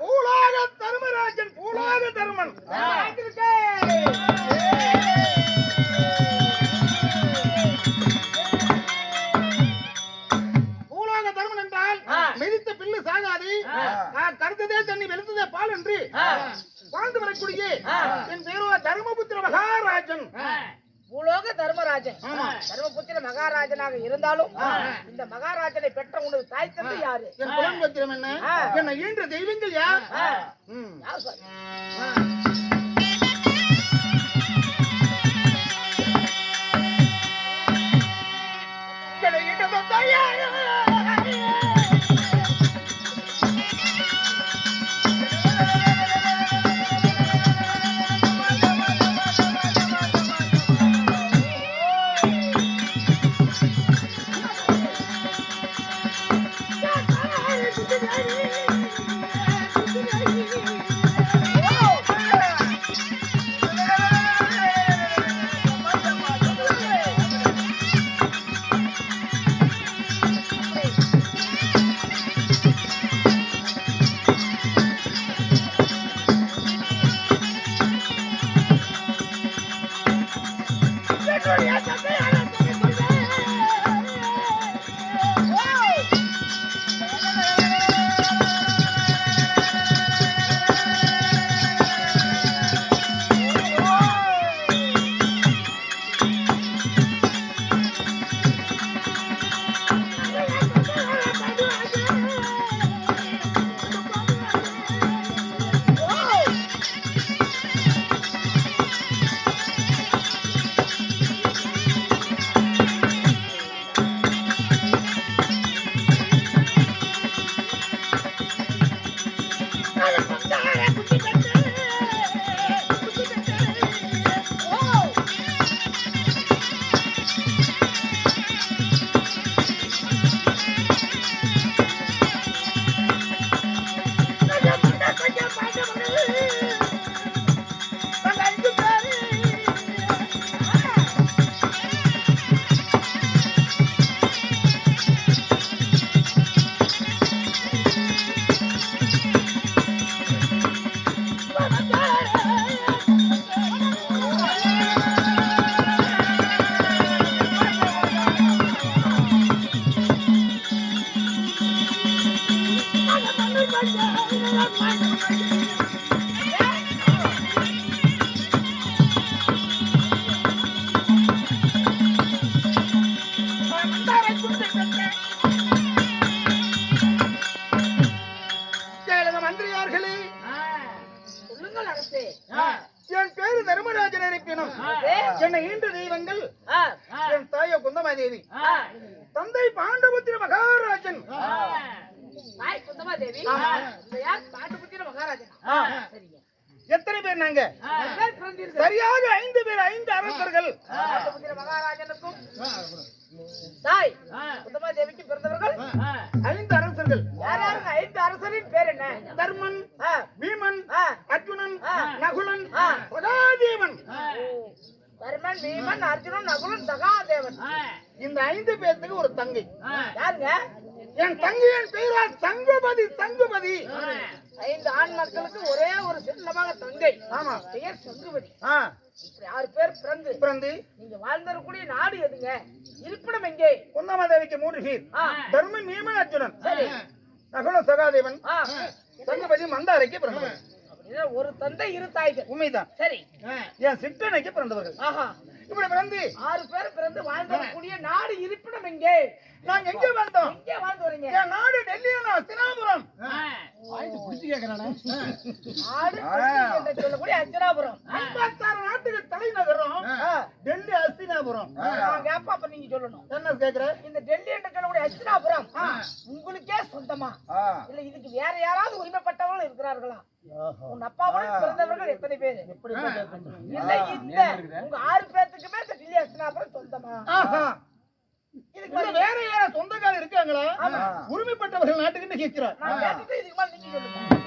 பூலோக தர்மராஜன் பூலோக தர்மன். பூலோக தர்மன் என்றால் மிதித்த பில்லு சாகாது. நான் கருத்ததே தண்ணி வெளுத்ததே பால் என்று. வாழ்ந்து வரக்கூடிய என் பேரோ தர்மபுத்திர மகாராஜன். பூலோக தர்மராஜன். தர்மபுத்திர மகாராஜனாக இருந்தாலும் இந்த மகாராஜனை பெற்ற உனது தாய் தந்தை யாரு என் என்ன. என்னை ஈன்ற தெய்வங்கள் யார். யார் சார்? மந்திரியார்களே. சொல்லுங்கள் அரசே. என் பேரு தர்மராஜன் இருப்பினும் என்னை ஈன்ற தெய்வங்கள் என் தாயோ குந்தமாதேவி. தந்தை பாண்டபுத்திர மகாராஜன். பாட்டுபுத்திர மகாராஜன்? எத்தனை பேர் நாங்க? சரியாக ஐந்து பேர் ஐந்து அரசர்கள். மகாராஜனுக்கும் தாய் குந்தமா தேவிக்கு பிறந்தவர்கள் ஐந்து அரசர்கள். யார் யாருக்கு ஐந்து அரசரின் பேர் என்ன? தர்மன் பீமன். அர்ஜுனன். நகுலன். சகாதேவன் தர்மன் பீமன் அர்ஜுனன் நகுலன் சகாதேவன். இந்த ஐந்து பேர்த்துக்கு ஒரு தங்கை. யாருங்க? என் தங்கையின் பெயரா தங்குபதி தங்குபதி ஐந்து ஆண் மக்களுக்கு ஒரே ஒரு சின்னமாக தங்கை. ஆமா. பெயர் சங்குபதி ஆ. இப்படி ஆறு பேர் பிறந்து பிறந்து நீங்க வாழ்ந்தரக்கூடிய நாடு எதுங்க? இருப்பிடம் எங்கே? குந்தமாதேவிக்கு மூன்று சீர் ஆ, தர்மன் பீமன் அர்ஜுனன் சரி. நகுலன் சகாதேவன். ஆ, தங்குபதி மந்தாரைக்கு அப்படின்னா ஒரு தந்தை இரு தாய்கள். உண்மைதான். சரி. என் சிற்றனைக்கு பிறந்தவர்கள். ஆஹா. இப்படி பிறந்து ஆறு பேர் பிறந்து வாழ்ந்தரக்கூடிய நாடு இருப்பிடம் எங்கே? நாங்க எங்க வந்தோம் எங்கே வாழ்ந்து வரீங்க? என் நாடு டெல்லியா தினாபுரம் நாடு கொச்சி என்று சொல்லக்கூடிய அஞ்சனாபுரம் ஐம்பத்தாறு நாட்டுக்கு தலைநகரம் டெல்லி அஸ்தினாபுரம். நான் கேப்பா அப்ப நீங்க சொல்லணும். என்ன கேக்குற? இந்த டெல்லி என்று சொல்லக்கூடிய அஞ்சனாபுரம் உங்களுக்கே சொந்தமா? இல்ல இதுக்கு வேற யாராவது உரிமைப்பட்டவர்கள் இருக்கிறார்களா? உன் அப்பாவுடன் பிறந்தவர்கள் எத்தனை பேர்? இல்ல இந்த உங்க ஆறு பேர்த்துக்குமே இந்த டெல்லி அஞ்சனாபுரம் சொந்தமா. இதுக்கு வேற யார சொந்தக்காரர் இருக்காங்களா? உரிமைப்பட்டவர்கள் நாட்டுக்கு கேட்கிறார். நான் கேட்டுட்டு இதுக்கு மேல நீங்க சொல்லுங்க.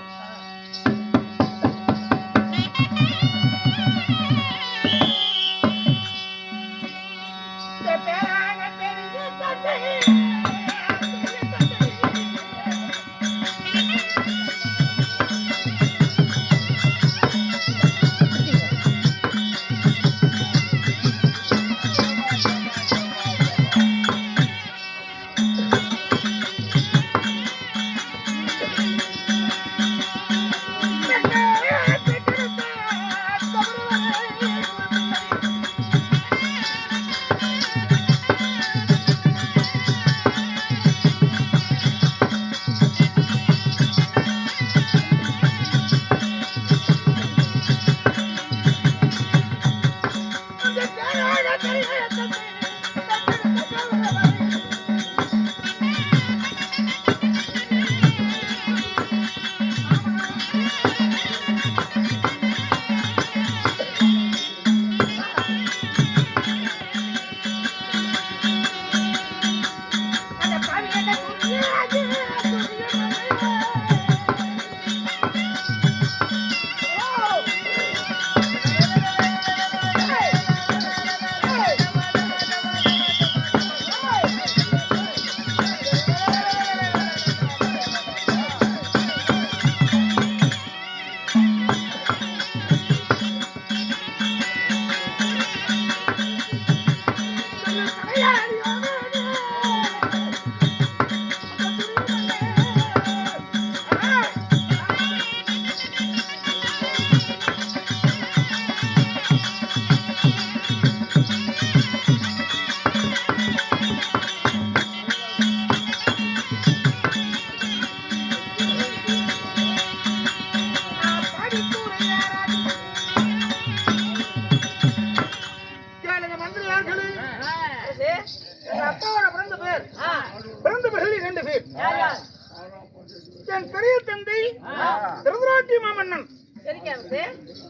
திருநாட்டி மாமன்னன். சரிங்க அரசே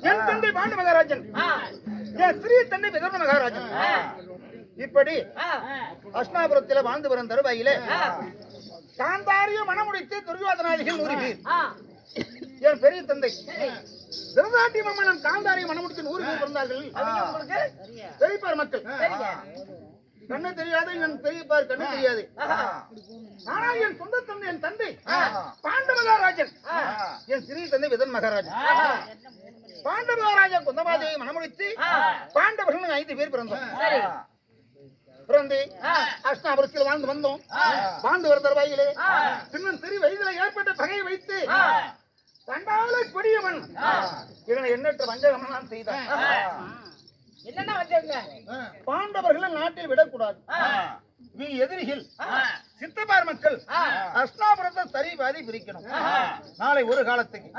என் தந்தை பாண்டு மகாராஜன். என் சிறிய தந்தை விதர்ண மகாராஜன். இப்படி ஆ. அஷ்னாபுரத்தில் வாழ்ந்து வரும் தருவாயிலே. காந்தாரிய மனமுடித்து துரியோதனாதிகள் நூறு பேர். என் பெரிய தந்தை. திருநாட்டி மாமன்னன் காந்தாரிய மனமுடித்து நூறு பேர் பிறந்தார்கள். பெரியப்பார் மக்கள். கண்ணு தெரியாது என் பெரியப்பார் கண்ணு தெரியாது. ஆனா என் சொந்த தந்தை என் தந்தை. பாண்டு மகாராஜன். என் சிறிய தந்தை விதன் மகாராஜன். பாண்டு மகாராஜா குந்தமாதேவி மனமுடித்து. பாண்டவர்கள் ஐந்து பேர் பிறந்தோம் பிறந்து. அஷ்டாபுரத்தில் வாழ்ந்து வந்தோம். வாழ்ந்து வர தருவாயிலே. சின்ன சிறு வயதுல ஏற்பட்ட பகையை வைத்து. தண்டால கொடியவன். இதனை எண்ணற்ற வஞ்சகமெல்லாம் செய்தான் என்னென்ன வச்சாங்க பாண்டவர்கள் நாட்டை விடக்கூடாது. நீ எதிரிகள். சித்தப்பார் மக்கள். அஷ்டாபுரத்தை சரி பாதி பிரிக்கணும். நாளை ஒரு காலத்துக்கு.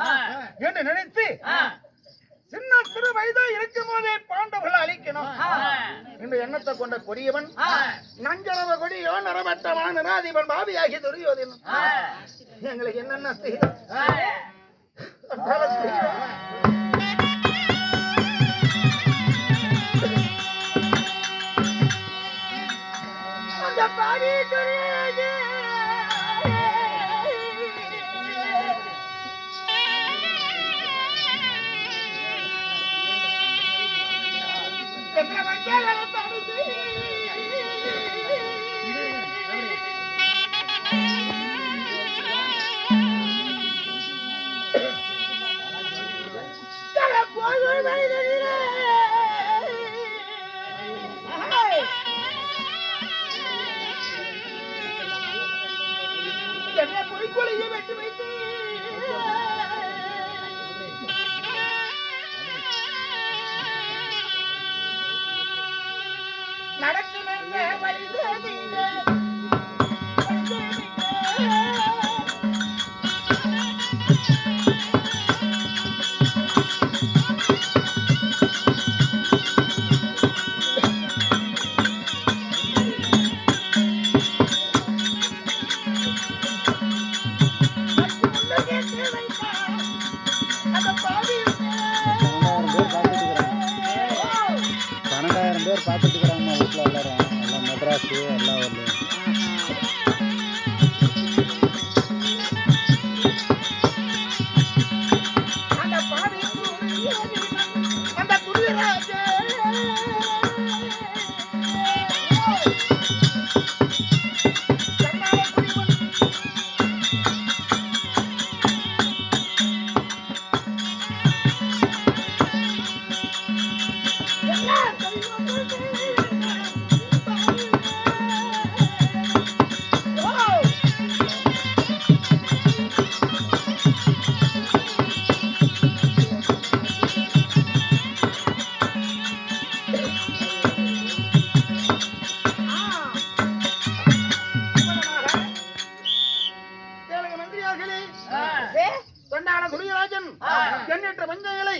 என்று நினைத்து. சின்ன சிறு வயதா இருக்கும் போதே பாண்டவர்களை அழிக்கணும். இந்த எண்ணத்தை கொண்ட கொடியவன். நஞ்சரவ கொடியோ நரமட்டவன் நிராதிபன் பாவியாகி துரியோதனன் ஆ. எங்களுக்கு என்னென்ன செய்யும் என்ற வஞ்சகனை தடுத்து தொண்டான துரியராஜன் எண்ணற்ற வஞ்சங்களை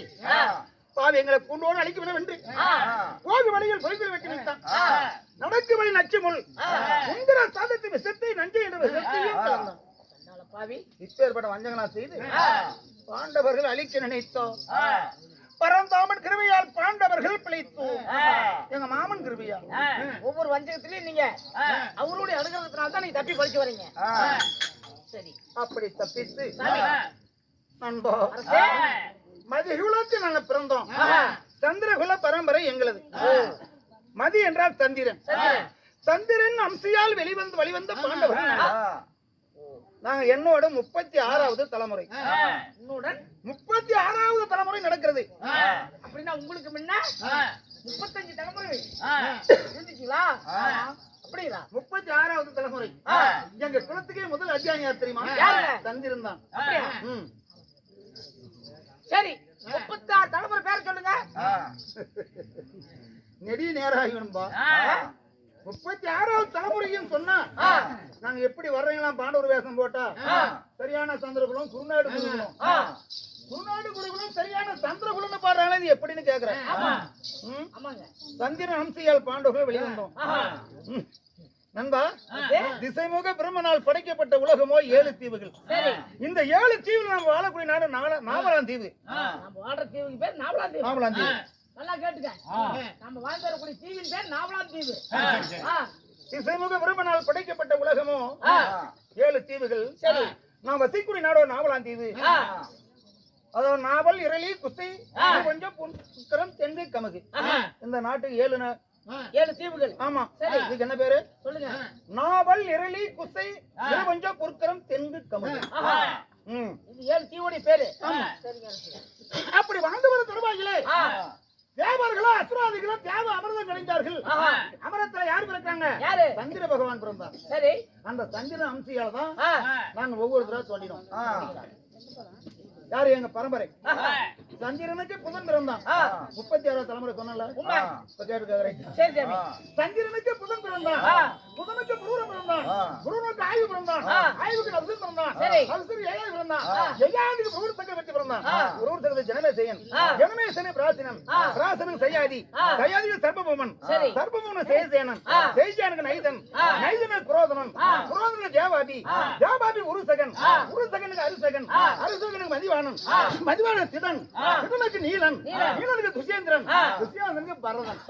பாவி எங்களை கொண்டோடு அழிக்க வென்று போகு வழியில் பொய்கள் வெட்டி வைத்தான் நடக்கு வழி நச்சுமுள் உந்திர சாதத்தை விசத்தை நஞ்சை என்ற கலந்தான் பாவி. இப்பேற்பட்ட வஞ்சங்களா செய்து பாண்டவர்கள் அழிக்க நினைத்தோம். பரந்தாமன் கிருபையால் பாண்டவர்கள் பிழைத்தோம். எங்க மாமன் கிருபையா? ஒவ்வொரு வஞ்சகத்திலயும் நீங்க அவருடைய அனுகிரகத்தினால தான் நீங்க தப்பி படிச்சு வரீங்க. சரி. அப்படி தப்பித்து. நண்பா. மதிகுலத்தில் நாங்க பிறந்தோம். சந்திரகுல பரம்பரை எங்களது. மதி என்றால் தந்திரன் சந்திரன். சந்திரன் அம்சையால் வெளிவந்து வழிவந்த பாண்டவர்கள் நாங்க. என்னோட முப்பத்தி ஆறாவது தலைமுறை முப்பத்தி ஆறாவது தலைமுறை நடக்கிறது. அப்படின்னா உங்களுக்கு முன்ன? முப்பத்தஞ்சு தலைமுறை. இருந்துச்சுங்களா அப்படிங்களா? முப்பத்தி ஆறாவது தலைமுறை எங்க குலத்துக்கே முதல் அத்தியாயம் தெரியுமா? யாருங்க? தந்திரன் தான் அப்படியா? ம். சரி முப்பத்தாறு தலைமுறை பேர் சொல்லுங்க. நெடிய நேரம் ஆகிடும்பா முப்பத்தி ஆறாவது தலைமுறையும் சொன்னா நாங்க எப்படி வர்றீங்களாம் பாண்டவர் வேஷம் போட்டா சரியான சந்திரகுலம் குருநாடு குருநாடு குருகுலம் சரியான சந்திரகுலம்னு பாடுறாங்க இது எப்படின்னு கேக்குறேன். சந்திரன் அம்சையால் பாண்டவர்கள் வெளிவந்தோம். நண்பா. திசைமுக பிரம்மனால் படைக்கப்பட்ட உலகமோ ஏழு தீவுகள். இந்த ஏழு தீவுல நம்ம வாழக்கூடிய நாடு நாவலாம் தீவு. நம்ம வாழ்ற தீவுக்கு பேர் நாவலான் தீவு. நாவலாம் தீவு. நல்லா கேட்டுக்க. நம்ம வாழ்ந்து வரக்கூடிய தீவின் பேர் தீவு. ஆ, திசைமுக பிரம்மனால் படைக்கப்பட்ட உலகமோ ஏழு தீவுகள். சரி. நாம் வசிக்கூடிய நாடோ நாவலாம் தீவு. அதாவது நாவல் இரளி ஆ. கொஞ்சம் புக்கரம் தென்கு கமகு. இந்த நாட்டுக்கு ஏழு ஏழு தீவுகள். ஆமா. சரி. இதுக்கு என்ன பேரு? சொல்லுங்க. நாவல் இரளி குஸ்தை கொஞ்சம் புற்கரம் தென்கு கமகு. ஆஹா. ம். இது ஏழு தீவுடைய பேரு. சரிங்க அப்படி வாழ்ந்து வரும் தருவாயிலே ஆ, தேவர்களோ அசுராதிகளோ தேவ அமிர்தம் கிடைத்தார்கள். அமிர்தத்துல யார் பிறக்காங்க யாரு? சந்திர பகவான் பிறந்தான் சரி. அந்த சந்திர அம்சியால தான் நாங்க ஒவ்வொரு தடவை தோண்டினோம் யாரு? எங்க பரம்பரை. சந்திரனுக்கு புதன் பிறந்தான் முப்பத்தி ஆறாவது தலைமுறை சொன்னல சந்திரனுக்கு புதன் பிறந்தான் புதனுக்கு குருவன் பிறந்தான் ஆ. குருவனுக்கு ஆய்வு பிறந்தான். ஆய்வுக்கு நசுன் பிறந்தான். நசுக்கு ஏழாவது பிறந்தான். ஏழாவதுக்கு குருவர் சக்கரவர்த்தி பிறந்தான் ஆ. குருவர் சக்கரவர்த்தி ஜனமேசையன் ஆ. ஜனமேசனு பிராசனன் ஆ. பிராசனன் சையாதி ஆ. சையாதிக்கு சர்பபூமன் சரி. சர்பபூமன் சேசேனன் ஆ. சேஜானுக்கு நைதன். நைதனுக்கு. குரோதனுக்கு தேவாபி ஆ. தேவாபி உருசகன். உருசகனுக்கு அரிசகன். அரிசகனுக்கு. மதிவாணன் திடன் ஆ. திடனுக்கு நீலன் நீலன். நீலனுக்கு துஷேந்திரன். துஷேந்திரனுக்கு பரதன்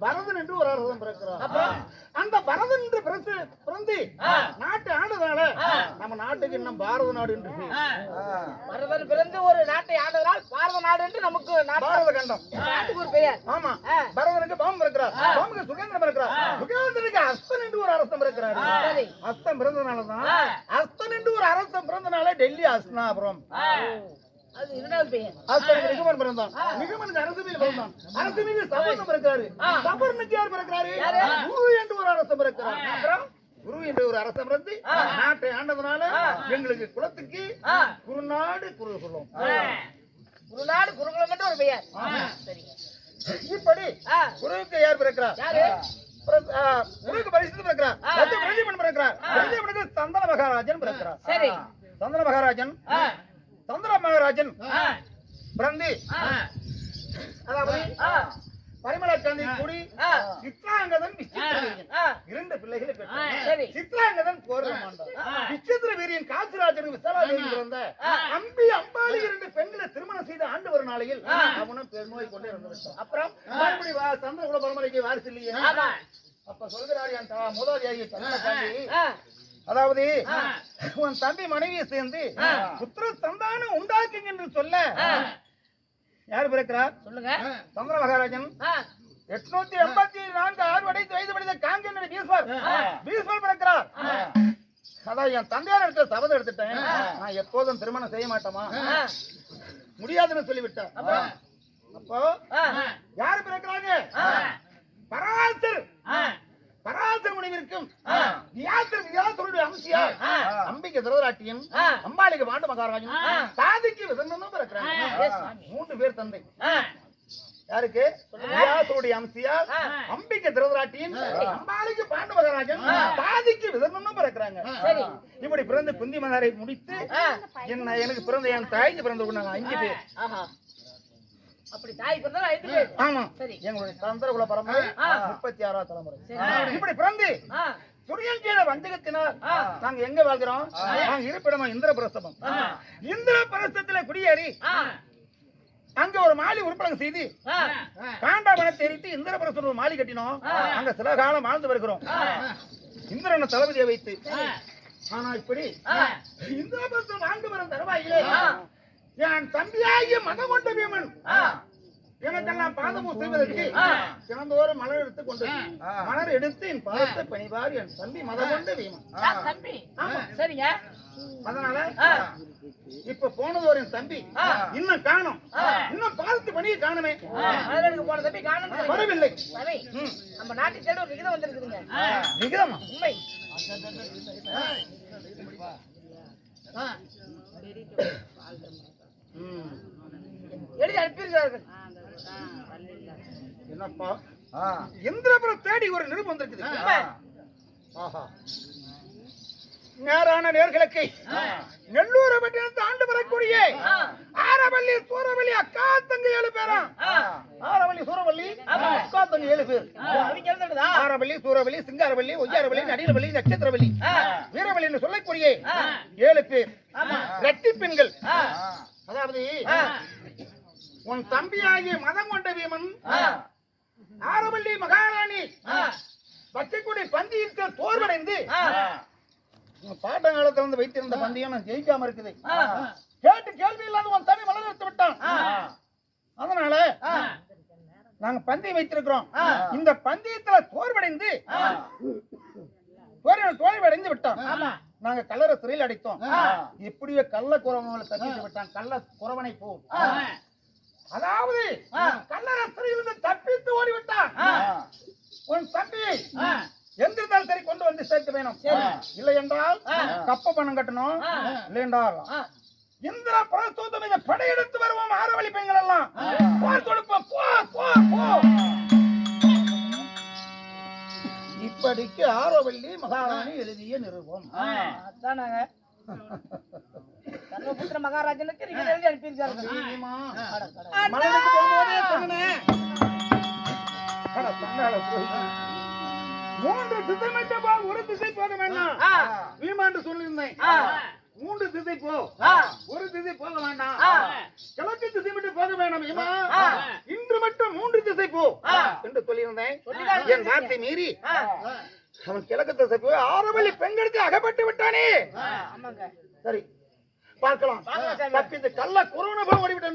பரதன். என்று ஒரு அரசன் பிறக்கிறார்? அந்த பரதன் பிறந்து பிறந்து ஆ. நாட்டு ஆண்டதால ஆ. நம்ம நாட்டுக்கு இன்னும் பாரத நாடு என்று பேர். பரதன் பிறந்து ஒரு நாட்டை ஆண்டதனால் பாரத நாடு என்று நமக்கு பாரத கண்டம். நாட்டுக்கு ஒரு பெயர். ஆமா. பரதனுக்கு பாம் பிறக்கிறார் பாமுக்கு சுகேந்திரன் பிறக்கிறார். சுகேந்திரனுக்கு அஸ்தன் என்று ஒரு அரசன் பிறக்கிறார். சரி. அஸ்தன் பிறந்தனாலதான். அஸ்தன் என்று ஒரு அரசன் பிறந்தனால டெல்லி அஸ்னாபுரம் நிகமன் பிறந்தான். நிகமனுக்கு அரசுமையில் பிறந்தான். அரசுமையில் சபர்ணம் பிறக்கிறாரு. சபர்ணுக்கு யார் பிறக்கிறாரு? குரு என்று ஒரு அரசன் பிறக்கிறார். அப்புறம் குரு என்று ஒரு பிறந்து நாட்டை ஆண்டதுனால எங்களுக்கு குலத்துக்கு. குருநாடு குரு சொல்லும். குருநாடு குருகுலம் என்று ஒரு பெயர். இப்படி குருவுக்கு யார் பிறக்கிறார்? குருவுக்கு பரிசுத்து பிறக்கிறார். பிரதிபன் பிறக்கிறார். பிரதிபனுக்கு சந்தன மகாராஜன் பிறக்கிறார். சரி. சந்தன மகாராஜன் சந்திர மகாராஜன் பிறந்து அதாவது ஆ, பரிமள காந்தி கூடி சித்ராங்கதன் இரண்டு பிள்ளைகளை பெற்றார். சித்ராங்கதன் விசித்திர வீரியன் காசிராஜனுக்கு விசாலாதேவி பிறந்த அம்பி அம்பாளி இரண்டு பெண்களை திருமணம் செய்து ஆண்டு வரும் நாளையில் அவனும் பெருநோய் கொண்டு விட்டான் அப்புறம் மறுபடி வா சந்திரகுல பரம்பரைக்கு வாரிசு இல்லையே. அப்ப சொல்கிறார் என் தா- மூதாதையாகிய சந்திர காந்தி ஆ, அதாவது உன் தம்பி மனைவியை சேர்ந்து புத்திர சந்தானம் உண்டாக்குங்க என்று சொல்ல யார் பிறக்கிறார்? சொல்லுங்க. சந்திர மகாராஜன் எட்நூத்தி எண்பத்தி நான்கு ஆறு வடைத்து வயது படித்த காங்கன் பீஸ்வர் பீஸ்வர் பிறக்கிறார். அதான் என் தந்தையார் எடுத்த சபதம் எடுத்துட்டேன். நான் எப்போதும் திருமணம் செய்ய மாட்டோமா? முடியாதுன்னு சொல்லிவிட்டேன். அப்போ யாரு பிறக்கிறாங்க? அம்பிகை திருதராட்டியன் அம்பாளிக்கு பாண்டு மகாராஜன் சாதிக்கு விதந்தனும் பிறக்கிறாங்க மூன்று பேர் தந்தை. யாருக்கு? வியாசருடைய அம்சியா அம்பிகை திருதராட்டியன் அம்பாளிக்கு பாண்டு மகாராஜன் சாதிக்கு விதந்தனும் பிறக்கிறாங்க. இப்படி பிறந்து குந்தி மகாரை முடித்து என்ன எனக்கு பிறந்த என் தாய்க்கு பிறந்த நாங்க அஞ்சு பேர். அப்படி தாய் பிறந்தாலும் ஐந்து பேர். ஆமா. சரி. எங்களுடைய தந்திரகுல பரம்பரை ஆ. முப்பத்தி ஆறாவது தலைமுறை. இப்படி பிறந்து வஞ்சகத்தினால் ஆ. நாங்க எங்க வாழ்கிறோம்? நாங்க இருப்பிடமா இந்திரபிரஸ்தபம். இந்திரபிரஸ்தத்துல குடியேறி அங்க ஒரு மாலி உருப்படம் செய்து காண்டாவனை தெரிவித்து இந்திரபிரஸ்தம் ஒரு மாலி கட்டினோம். அங்க சில காலம் வாழ்ந்து வருகிறோம். இந்திரனை தளபதியை வைத்து ஆனா இப்படி இந்திரபிரஸ்தம் வாழ்ந்து வரும் தருவாயிலே. என் தம்பியாகிய மதகொண்ட பீமன் ஆ, எனக்கெல்லாம் பாதமும் செய்வதற்கு தினந்தோறும் மலர் எடுத்து கொண்டு மலர் எடுத்து என் பாதத்தை பணிவார் என் தம்பி மதகொண்ட பீமன் ஆ, தம்பி? ஆமா சரிங்க. அதனால. இப்ப போனதோர் என் தம்பி இன்னும் காணும். இன்னும் பாதத்து பணியை காணுமே. போன தம்பி காணும் வரவில்லை. நம்ம நாட்டு தேடி ஒரு விகிதம் வந்திருக்குதுங்க. விகிதமா? உண்மை. எழுதி அனுப்பியிருக்கிறார்கள். என்னப்பா? இந்திரபுரம் தேடி ஒரு நிருபம் வந்திருக்குது. ஆஹா. நேரான நேர்களுக்கு நெல்லூரை பற்றி ஆண்டு வரக்கூடிய ஆ, ஆரவல்லி சூரவல்லி அக்கா தங்க ஏழு பேரா? ஆரவல்லி சூரவல்லி அக்கா தங்க ஏழு பேர். ஆ, அவங்க எழுதுனதா ஆரவல்லி சூரவல்லி சிங்காரவல்லி ஒய்யா ஆச்சாரவழி நடிகவழி நட்சத்திரவழி வீரவழி என்று சொல்லக்கூடிய ஏழு பேர். ரெட்டி பெண்கள். அதாவது உன் தம்பியாகிய மதம் கொண்ட வீமன் ஆரவல்லி மகாராணி பச்சைக்குடி பந்தியில் தோர்வடைந்து பாட்டங்காலத்துல இருந்து வைத்திருந்த பந்தயம் நான் ஜெயிக்காம இருக்குது. கேட்டு கேள்வி இல்லாத உன் தம்பி வளர்த்து விட்டான். அதனால நாங்க பந்தயம் வைத்திருக்கிறோம். இந்த பந்தயத்துல தோல்வடைந்து தோல்வி தோல்வடைந்து விட்டான். நாங்க கல்லற சிறையில் அடைத்தோம். இப்படியே கள்ள குறவங்களை தப்பித்து விட்டான். கள்ள குறவனை போ. அதாவது கல்லற சிறையிலிருந்து தப்பித்து ஓடி விட்டான் உன் தம்பி எங்கிருந்தாலும் சரி கொண்டு வந்து சேர்க்க வேணும். இல்லை என்றால் கப்ப பணம் கட்டணும். இல்லை என்றால் இந்திரா பிரஸ்தோதம் இதை படையெடுத்து வருவோம். ஆரவழி பெண்கள் எல்லாம். போர் தொடுப்போம். போ போ போ. இப்படிக்கு ஆரவள்ளி மகாராணி எழுதிய நிறுவம் அதானாங்க? தர்மபுத்திர மகாராஜனுக்கு நீங்க எழுதி அனுப்பியிருக்காரு. மூன்று திசை மட்டும் ஒரு திசை போக வேண்டாம் வீமாண்டு சொல்லியிருந்தேன். மூன்று திசை போ. ஒரு திசை போக வேண்டாம். கிழக்கு திசை மட்டும் போக வேண்டாம் இன்று மட்டும் மூன்று திசை போ. என்று சொல்லியிருந்தேன். என் வார்த்தை மீறி. அவன் கிழக்கு திசை போய் ஆறுவழி பெண்களுக்கு அகப்பட்டு விட்டானே. சரி. பார்க்கலாம். தப்பி இந்த கள்ள குருவனை போய் ஓடிவிட்டு